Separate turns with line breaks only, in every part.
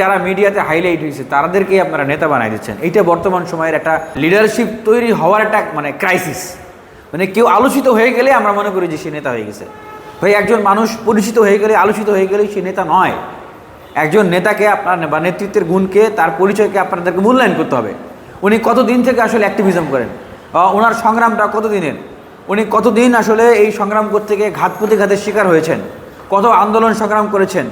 যারা মিডিয়াতে হাইলাইট হয়েছে, তাদেরকেই আপনারা নেতা বানাই দিচ্ছেন। এইটা বর্তমান সময়ের একটা লিডারশিপ তৈরি হওয়ার একটা মানে ক্রাইসিস মানে কেউ আলোচিত হয়ে গেলে আমরা মনে করি যে সে নেতা হয়ে গেছে। ভাই, একজন মানুষ পরিচিত হয়ে গেলে, আলোচিত হয়ে গেলে সে নেতা নয়। একজন নেতাকে আপনার বা নেতৃত্বের গুণকে, তার পরিচয়কে আপনাদেরকে মূল্যায়ন করতে হবে। উনি কতদিন থেকে আসলে অ্যাক্টিভিজম করেন? ওনার সংগ্রামটা কতদিনের? উনি কতদিন আসলে এই সংগ্রাম করতে গিয়ে ঘাত প্রতিঘাতের শিকার হয়েছেন? কত আন্দোলন সংগ্রাম করেছেন?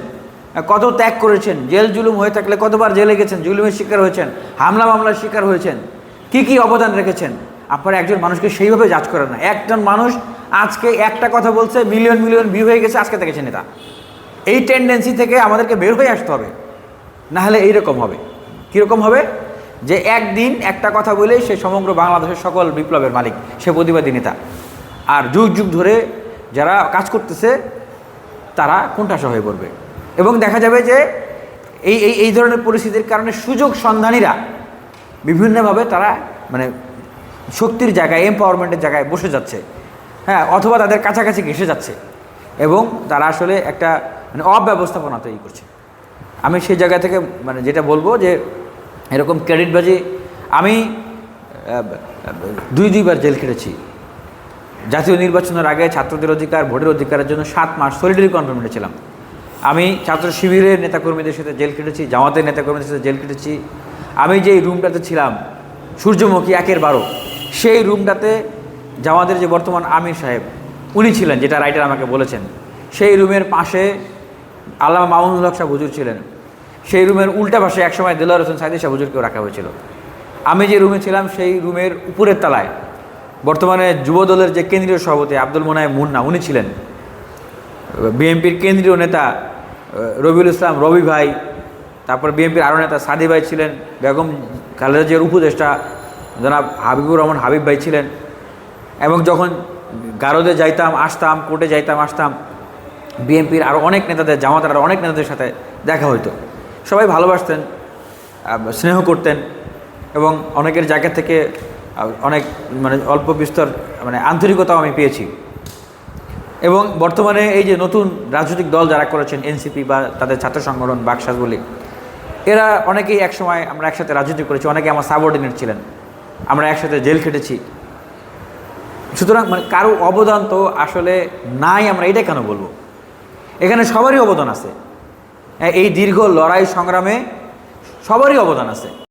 কত ত্যাগ করেছেন, জেল জুলুম হয়ে থাকলে কতবার জেলে গেছেন, জুলুমের শিকার হয়েছেন, হামলা মামলার শিকার হয়েছেন, কি কি অবদান রেখেছেন? আপনারা একজন মানুষকে সেইভাবে জাজ করেন না। একজন মানুষ আজকে একটা কথা বলছে মিলিয়ন মিলিয়ন ভিউ হয়ে গেছে, আজকে থেকে নেতা এই টেন্ডেন্সি থেকে আমাদেরকে বের হয়ে আসতে হবে। না হলে এইরকম হবে। কীরকম হবে? যে একদিন একটা কথা বলেই সে সমগ্র বাংলাদেশের সকল বিপ্লবের মালিক, সে প্রতিবাদী নেতা। আর যুগ যুগ ধরে যারা কাজ করতেছে, তারা কোনটা সহায় পড়বে। এবং দেখা যাবে যে এই এই এই ধরনের পরিস্থিতির কারণে সুযোগ সন্ধানীরা বিভিন্নভাবে তারা মানে শক্তির জায়গায় এম্পাওয়ারমেন্টের জায়গায় বসে যাচ্ছে। হ্যাঁ অথবা তাদের কাছাকাছি ঘেসে যাচ্ছে। এবং তারা আসলে একটা মানে অব্যবস্থাপনা তৈরি করছে। আমি সেই জায়গা থেকে মানে যেটা বলব যে এরকম ক্রেডিটবাজি আমি দুই, দুইবার জেল খেটেছি। জাতীয় নির্বাচনের আগে ছাত্রদের অধিকার, ভোটের অধিকারের জন্য সাত মাস সলিডারি কনফার্মেন্টে ছিলাম। আমি ছাত্র শিবিরের নেতাকর্মীদের সাথে জেল কেটেছি, জামাতের নেতাকর্মীদের সাথে জেল কেটেছি। আমি যেই রুমটাতে ছিলাম, সূর্যমুখী একের বারো, সেই রুমটাতে জামাতের যে বর্তমান আমির সাহেব, উনি ছিলেন, যেটা রাইটার আমাকে বলেছেন। সেই রুমের পাশে আল্লামা মামুনুল হক শাহ হুজুর ছিলেন। সেই রুমের উল্টা পাশে একসময় দেলোয়ার হোসেন সাইদি শাহ হুজুরকেও রাখা হয়েছিল। আমি যে রুমে ছিলাম, সেই রুমের উপরের তলায় বর্তমানে যুবদলের যে কেন্দ্রীয় সভাপতি আব্দুল মোনায় মুন্না, উনি ছিলেন। বিএনপির কেন্দ্রীয় নেতা রবিউল ইসলাম, রবি ভাই, তারপর বিএনপির আরও নেতা সাদি ভাই ছিলেন, বেগম খালেদা জিয়ার উপদেষ্টা জনাব হাবিবুর রহমান হাবিব ভাই ছিলেন। এবং যখন গারদে যাইতাম, আসতাম, কোর্টে যাইতাম, আসতাম, বিএনপির আরও অনেক নেতাদের, জামাতের আরও অনেক নেতাদের সাথে দেখা হইতো। সবাই ভালোবাসতেন স্নেহ করতেন এবং অনেকের জায়গা থেকে অনেক মানে অল্প বিস্তর মানে আন্তরিকতাও আমি পেয়েছি। এবং বর্তমানে এই যে নতুন রাজনৈতিক দল যারা করেছেন এনসিপি বা তাদের ছাত্র সংগঠন বাকশাস বলি এরা অনেকেই একসময় আমরা একসাথে রাজনীতি করেছি, অনেকে আমার সাবঅর্ডিনেট ছিলেন। আমরা একসাথে জেল খেটেছি। সুতরাং মানে কারও অবদান তো আসলে নাই, আমরা এটা কেন বলব? এখানে সবারই অবদান আছে। এই দীর্ঘ লড়াই সংগ্রামে সবারই অবদান আছে।